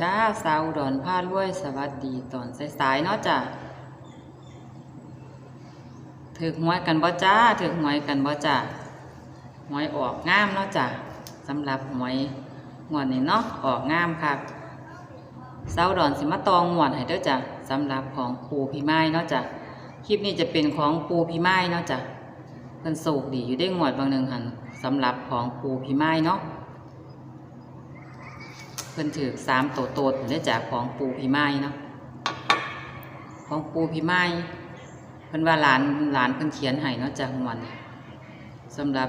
จ้าสาวอุดอนผ้ารวยสวัสดีตอนสายๆเนาะจ้ะถึกหวยกันบ่จ้าถึกหวยกันบ่จ้าหวยออกงามเนาะจ้ะสำหรับหวยงวดนี้เนาะออกงามค่ะสาวอุดอนสิมาตองงวดให้เด้อจ้ะสำหรับของปูพี่ไม้เนาะจ้ะคลิปนี้จะเป็นของปูพี่ไม้เนาะจ้ะเพิ่นสูกดีอยู่ได้งวดบางหนึ่งหันสำหรับของปูพี่ไม้เนาะ พิ่นถือสามโตโตดได้จากของปูพี่ไม้เนาะของปูพี่ไม้เพิ่นว่าหลานหลานเพิ่นเขียนให้เนาะจากงวนสำหรับ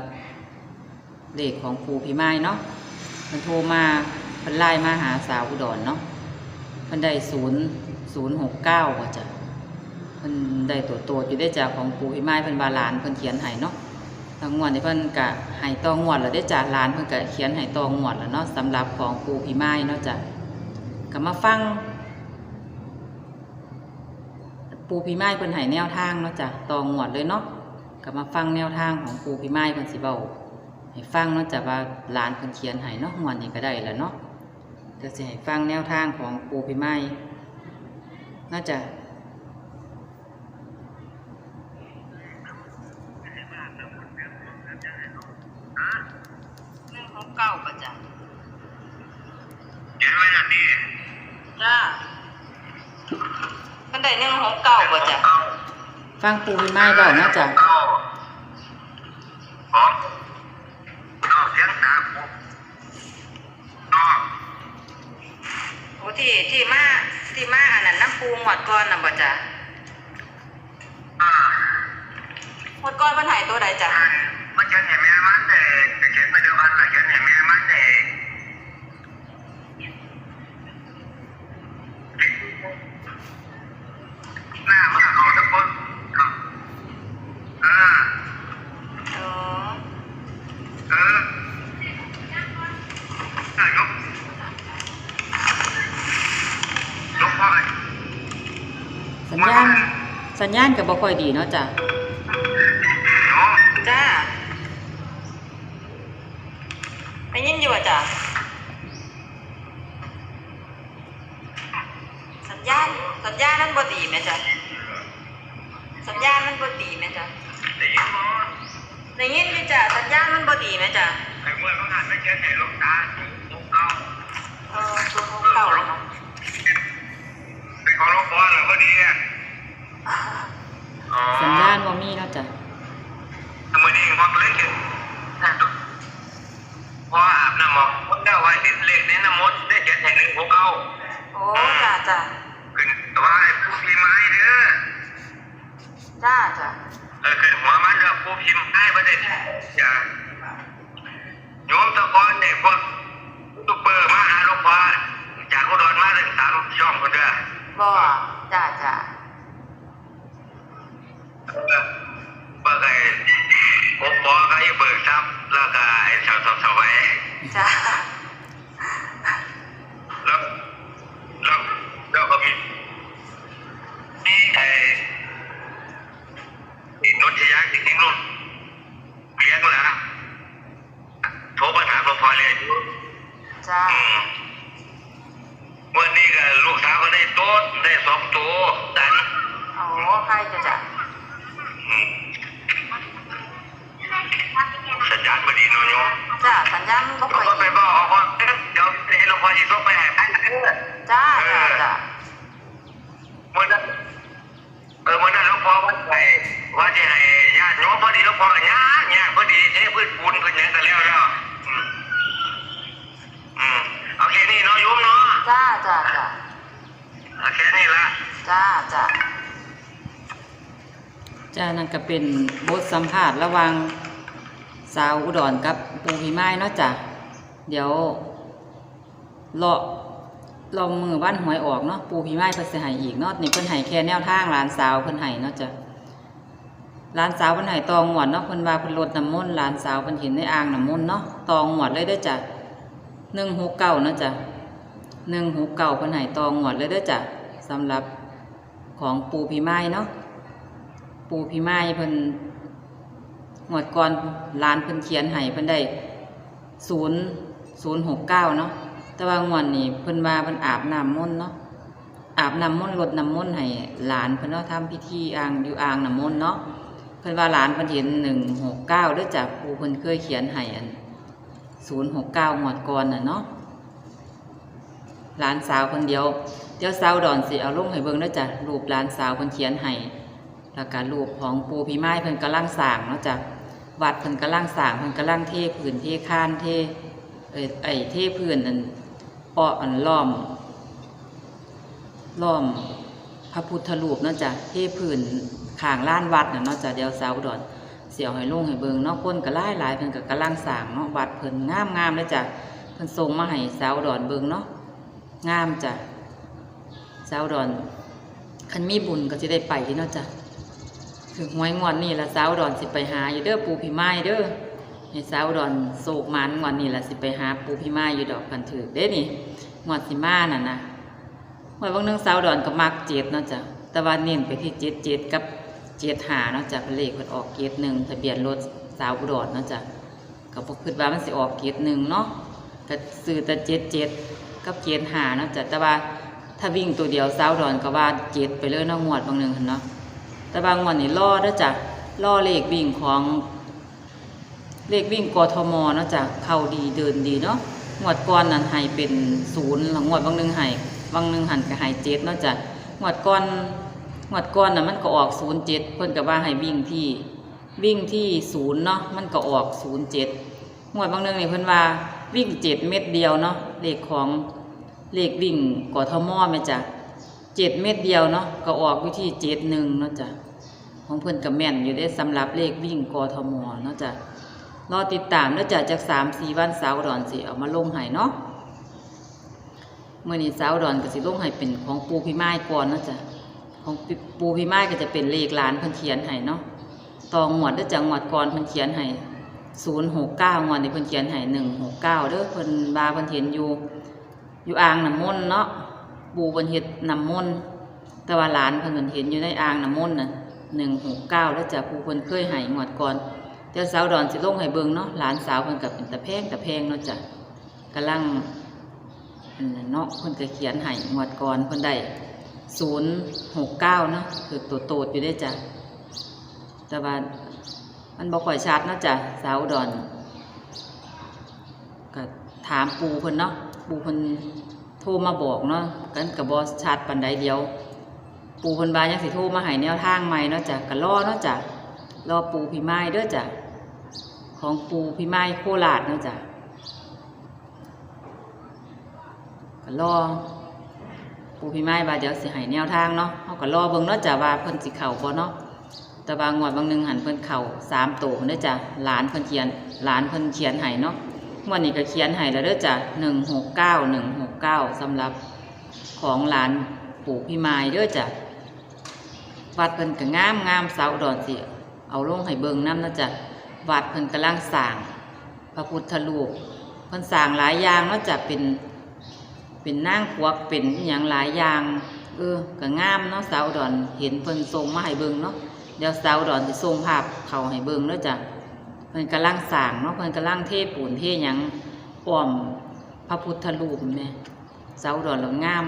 เลขของปูพี่ไม้เนาะเพิ่นโทรมาเพิ่นไล่มาหาสาวอุดรเนาะเพิ่นได้ศูนย์ศูนย์หกเก้าว่าจ้ะเพิ่นได้ตัวโตดอยู่ได้จากของปูพี่ไม้เพิ่นว่าหลานเพิ่นเขียนให้เนาะ ทางงวดที่เพิ่นกะให้ตองวดแล้วได้จากร้านเพิ่นกะเขียนให้ตองวดแล้วเนาะสำหรับของปูพี่ไม้เนาะจ้ะก็มาฟัง ปูพี่ไม้เพิ่นให้แนวทางเนาะจ้ะตองวดเลยเนาะก็มาฟังแนวทางของปูพี่ไม้เพิ่นสิเว้าให้ฟังเนาะจ้ะว่าร้านเพิ่นเขียนให้เนาะงวดนี้ก็ได้แล้วเนาะเดี๋ยวสิให้ฟังแนวทางของปูพี่ไม้น่าจะ หนึ่งหกเก้าป่ะจ้ะ เขียนไว้นั่นนี่ จ้ามันได้หนึ่งหกเก้าป่ะจ้ะเก้าฟังปูพี่ไม้เบาเนาะจ้ะเก้าสองเก้าเสียงตาปุ๊บนอกโอ้ที่ที่มาที่มาอันนั้นน้ำปูหมวดก้อนน่ะป่ะจ้ะอ่าหมวดก้อนมันหายตัวใดจ้ะ อันมันเขียนให้แม่มันเด็กไปเขียนไปเดียวกันเลยเขียนให้แม่มันเด็กหน้ามันเอาทุกคนครับอ่า เออ เอออะยกยกพ่อไป สัญญาณ สัญญาณก็บ่ค่อยดีเนาะจ้ะเนาะจ้าได้ยินอยู่ป่ะจ้ะสัญญาณสัญญาณมันบ่ดีไหมจ้ะสัญญาณมันบ่ดีไหมจ้ะได้ยินบ่ได้ยินอยู่จ้ะสัญญาณมันบ่ดีไหมจ้ะไอ้เมื่อเขาหันไม่เขียนให้ลูกตาลูกเอาเออตัวเขาเก่าแล้ว เนาะเป็นของลูกบอลเหรอพอดีอะอ๋อสัญญาณบ่มีแล้วจ้ะทำไมนี่พอเล่นกันพออาบน้ำหมอกคนเดียวไว้ติดเลขในน้ำมนต์ได้เขียนให้หนึ่งหกเอาโอ้จ้ะจ้ะขึ้นแต่ว่าไอ้ผู้พิมพ์ไม้เด้อจ้าจ้ะเออขึ้นหัวมันเด้อผู้พิมพ์ไม้ประเด็นจ้ะโยมตะกอนเนี่ยพวกตุ๊กเปอร์มาหาหลวงพ่อจากอุดรมาถึงสามช่องคนเด้อ บ่จ้าจ้ะเออเบิกไอ้ผมบอกไอ้เบิกทรัพย์แล้วก็ไอ้ชาวสาวสวัยจ้าแล้วแล้วแล้วก็มีนี่ไอ้ไอ้นนทยาจริงๆนู่นเลี้ยงแล้วนะโทรมาถามหลวงพ่อเลย จ้า อืมวันนี้ก็ลูกสาวก็ได้โต๊ดได้สองตัวดัน โอ้ใครจะจ้ะ อืมสัญญาณพอดีเนาะโยม จ้าสัญญาณมันบ่เราค่อยก็ไปบอกเขาว่าเดี๋ยวให้หลวพออีกต้องไปให้ไปนะจ้าจ้าจ้าเมื่อนั้นเออเมื่อนั้นหลวงพ่อวัดไปว่าจะให้ญาติโยมพอดีหลวงพ่อญาติญาติพอดีใช้พืชปูนพืชหยังกันแล้วแล้วอืมอืมเอาแค่นี้เนาะโยมเนาะจ้าจ้าจ้าเอาแค่นี้ละจ้าจ้าจ้านั่นก็เป็นบทสัมภาษณ์ระหว่าง สาวอุดรกับปูพีไม้เนาะจ้ะเดี๋ยวรอรองมือบ้านหวยออกเนาะปูพีไม้เพิ่นสิให้อีกเนาะนี่เพิ่นให้แค่แนวทางหลานสาวเพิ่นให้เนาะจ้ะหลานสาวเพิ่นให้ตองหวดเนาะเพิ่นว่าเพิ่นลดน้ำมนต์หลานสาวเพิ่นเห็นในอ่างน้ำมนต์เนาะตองหวดเลยเด้อจ้ะ169เก่าเนาะจ้ะ169เก่าพิ่นให้ตองหวดเลยเด้อจ้ะสำหรับของปูพีไม้เนาะปูพีไม้เพิ่น หวดก่อนหลานเพิ่นเขียนให้เพิ่นได้0 069เก้าเนาะแต่ว่างวดนี้เพิ่นว่าเพิ่นอาบน้ำมนต์เนาะอาบน้ำมนต์รดน้ำมนต์ให้หลานเพิ่นเนาะทำพิธีอ่างอยู่อ่างน้ำมนต์เนาะเพิ่นว่าหลานเพิ่นเห็น169เด้อจ้ะครูเพิ่นเคยเขียนให้อัน069งวดก่อนน่ะเนาะหลานสาวคนเดียวเดี๋ยวสาวดอนสิเอาลงให้เบิ่งเด้อจ้ะรูปหลานสาวเพิ่นเขียนให้แล้วก็รูปของปูพี่ไม้เพิ่นกำลังสร้างเนาะจ้ะ วัดเพิ่นกำลังสร้างเพิ่นกำลังเทพื้นเทคานเทเอ้ไอ้เทพื้นอันเปาะอันล้อมล้อมพระพุทธรูปเนาะจ้ะเทพื้นข้างล้านวัดน่ะเนาะจ้ะเดียวสาวดอนเสียวให้ลงให้เบิงเนาะคนก็หลายหลายเพิ่นก็กำลังสร้างเนาะวัดเพิ่นงามงามเลยจ้ะเพิ่นส่งมาให้สาวดอนเบิงเนาะงามจ้ะสาวดอนคันมีบุญก็สิได้ไปเนาะจ้ะ ถึงหวยงวดนี้ละสาวดอนสิไปหา อยู่เด้อปูพี่ไม้เด้อให้สาวดอนโศกมันงวันนี้ล่ะสิไปหา ปูพี่มาอยู่ดอกกันถือเด้นี่งวดสิมาน่ะนะงวดบางนึงสาวดอนก็มักเจ็ดเนาะจ้ะแต่ว่าเน้นไปที่เจ็ดเจ็ดกับเจ็ดหาเนาะจ้ะเป็นเลขเพิ่นออกเจ็ดหนึ่งทะเบียนรถสาวอุดรเนาะจ้ะก็บ่คิดว่ามันสิออกเจ็ดหนึ่งเนาะก็ซื้อแต่เจ็ดเจ็ดกับเจ็ดหาเนาะจ้ะแต่ว่าถ้าวิ่งตัวเดียวสาวดอนก็ว่าเจ็ดไปเลยเนาะงวดบางนึงหั่นเนาะ แต่บางวดนี่ล่อเด้อจ้ะล่อเลขวิ่งของเลขวิ่งกทมเนาะจ้ะเข้าดีเดินดีเนาะงวดก่อนนั้นให้เป็นศูนย์แล้วงวดบางนึงให้บางนึงหันก็ให้เจ็ดเนาะจ้ะงวดก่อนงวดก่อนน่ะมันก็ออกศูนย์เจ็ดเพิ่นก็ว่าให้วิ่งที่วิ่งที่ศูนย์เนาะมันก็ออกศูนย์เจ็ดงวดบางนึงนี่เพิ่นว่าวิ่งเจ็ดเม็ดเดียวเนาะเลขของเลขวิ่งกทมแม่จ้ะ เจ็ดเม็ดเดียวเนาะก็ออกวิธีเจ็ดหนึ่งเนาะจ้ะของเพิ่อนก็แม่นอยู่ได้สำหรับเลขวิ่งกทมเนาะจ้ะรอติดตามแล้วจะจากสามสี่วันสาวดอนสิเอามาลงให้เนาะเมื่อนี้สาวดอนก็สิลงให้เป็นของปูพี่ไม้ก่อนเนาะจ้ะของปูพี่ไม้ก็จะเป็นเลขหลานพิ่นเขียนให้เนาะตองหวดแล้วจากหวดก่อนพิ่นเขียนให้ศูนย์หกเก้างวดนี้เพิ่นเขียนให้หนึ่งหกเก้าเด้อเพิ่นบาเพิ่นเห็นอยู่ อยู่อ่างน้ำมนต์เนาะ ปูเพิ่นเฮ็ดน้ำมนต์แต่ว่าหลานเพิ่นเห็นอยู่ในอ่างน้ำมนต์น่ะหนึ่งหกเก้าแล้วจากปูเพิ่นเคยให้งวดก่อนเดี๋ยวสาวดอนสิลงให้เบิ่งเนาะหลานสาวเพิ่นกับเป็นตะแพงตะแพงเนาะจ้ะกำลังเนาะเพิ่นก็เขียนให้งวดก่อนเพิ่นได้ศูนย์หกเก้าเนาะคือตัวโตดอยู่ได้จ้ะแต่ว่ามันบ่ค่อยชัดเนาะจ้ะสาวดอนก็ถามปูเพิ่นเนาะปูเพิ่น โทรมาบอกเนาะกันก็บ่ชัดปานใดเดียว ปูพิ่นบายังสิโทรมาให้แนวทางใหม่เนาะจ้ะก็รอเนาะจ้ะรอปูพี่ไม้เด้อจ้ะของปูพี่ไม้โคราชเนาะจ้ะก็รอปูพี่ไม้ว่าเดี๋ยวสิให้แนวทางเนาะเขาก็รอเบิ่งเนาะจ้ะว่าเพิ่นสิเข้าบ่เนาะแต่บางงวดบางหนึ่งหันเพิ่นเข้าสามตัวเด้อจ้ะหลานเพิ่นเขียนหลานเพิ่นเขียนให้เนาะ วดนี้ก็เขียนให้แล้วเด้อจ้ะหนึ่งหกเก้าหนึ่งหกเก้าสำหรับของหลานปู่พี่ไม้เด้อจ้ะวัดเพิ่นก็งามงามเสาดอนสิเอาลงให้เบิงน้ำนะจ๊ะวัดเพิ่นกำลังสร้าง พระพุทธรูปเพิ่นสร้างหลายอย่างนาะจ้ะเป็น เป็นนางควักเป็นอย่างหลายอย่างเออก็งามเนาะสาวดอนเห็นเพิ่นส่งมาให้เบิงเนาะเดี๋ยวสาวดอนสิส่งภาพเขาให้เบิงเนาะจ้ะ เพิ่นกำลังสร้างเนาะเพิ่นกำลังเทปูนเทหยังอ้อมพระพุทธรูปแม่สาวดอนแล้วงาม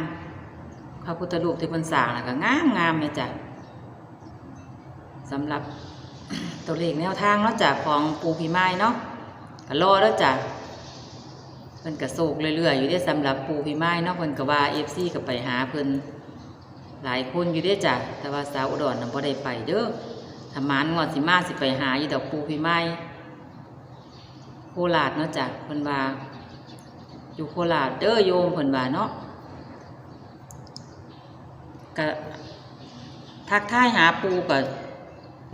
พระพุทธรูปที่เพิ่นสร้างน่ะก็งามงามแม่จ้ะสำหรับตัวเลขแนวทางเนาะจากของปูพีไม้เนาะก็รอแล้วจ้ะเพิ่นก็โศกเรื่อยๆอยู่ได้สำหรับปูพีไม้เนาะเพิ่นก็ว่าเอฟซีก็ไปหาเพิ่นหลายคนอยู่ได้จ้ะแต่ว่าสาวอุดรน่ะบ่ได้ไปเด้อถ้ามานงวดสิมาสิไปหาอยู่ดอกปูพีไม้ โคราชเนาะจ้ะเพิ่นว่า อยู่โคราชเด้อโยมเพิ่นว่าเนาะก็ทักทายหาปูก็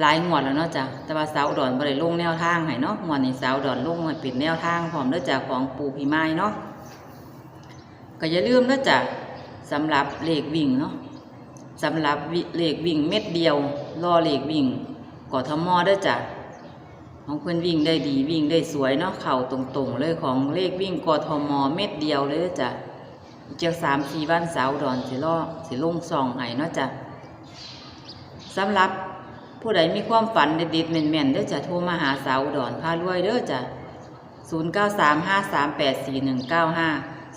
หลายงวดแล้วเนาะจ้ะแต่ว่าสาวดอนบ่ได้ลงแนวทางให้เนาะงวดนี้สาวดอนลงให้เป็นแนวทางพร้อมเด้อจ้ะของปูพี่ไม้เนาะก็อย่าลืมเด้อจ้ะสำหรับเลขวิ่งเนาะสำหรับเลขวิ่งเม็ดเดียวรอเลขวิ่งกทมเด้อจ้ะ ของเพิ่นวิ่งได้ดีวิ่งได้สวยเนาะเข่าตรงๆ เลยของเลขวิ่งกทมเม็ดเดียวเลยจ้ะอีกจักสามสี่วันสาวดอนสิรอสิลงซองให้เนาะจ้ะสำหรับผู้ใดมีความฝันเด็ดๆแม่นๆเด้อจะโทรมาหาสาวดอุดรพารวยเด้อจ้ะ0 9 3 5 3 8 4 1 9 5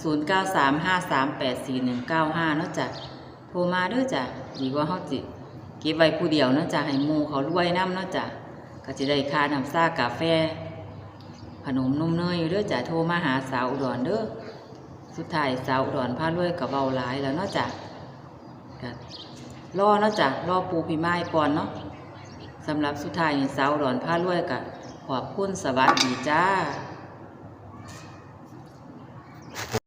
0935384195เนาะจ้ะโทรมาเด้อจ้ะดีกว่าเฮาจิเก็บไว้ผู้เดียวเนาะจ้ะให้หมู่เขารวยนํเนาะจ้ะ ก็จะได้ค่าน้ำซ่ากาแฟ ขนมนมเนยอยู่เด้อจ้ะโทรมาหาสาวอุดรเด้อสุดท้ายสาวอุดรพาลวยกับเบาหลายแล้วเนาะจ้ะก็รอเนาะจ้ะรอปูพี่ไม้ก่อนเนาะสำหรับสุดท้ายสาวอุดรพาลวยกับขอบคุณสวัสดีจ้า